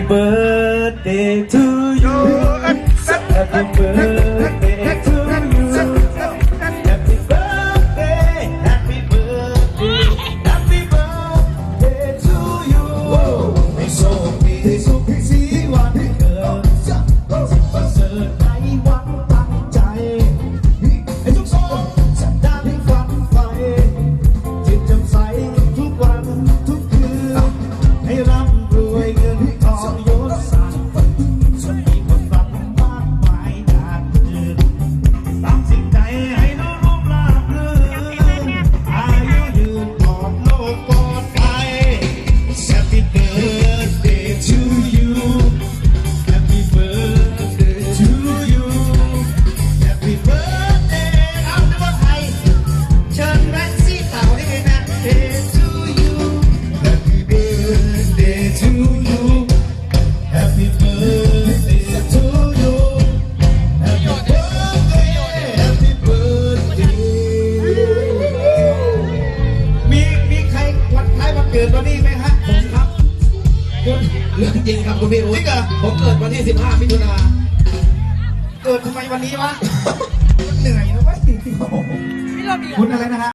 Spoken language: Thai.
Happy birthday to you Happy birthday to you Happy birthday Happy birthday Happy birthday to you ให้โชคดีสุขสีวันเกิดประเสริฐในหวังตั้งใจ ให้ทุกสองจะไดังฝันไฟจิตจำใสทุกวันทุกคืนให้ร่ำรวยเงิน เกิดวันนี้ไหมฮะผมครับคุณเรื่องจริงครับคุณพี่อุ๊จริงเหรอ ผมเกิดวันที่ 15มิถุนาเกิดทำไมวันนี้วะ เหนื่อยนะเว้ยคุณอะไรนะฮะ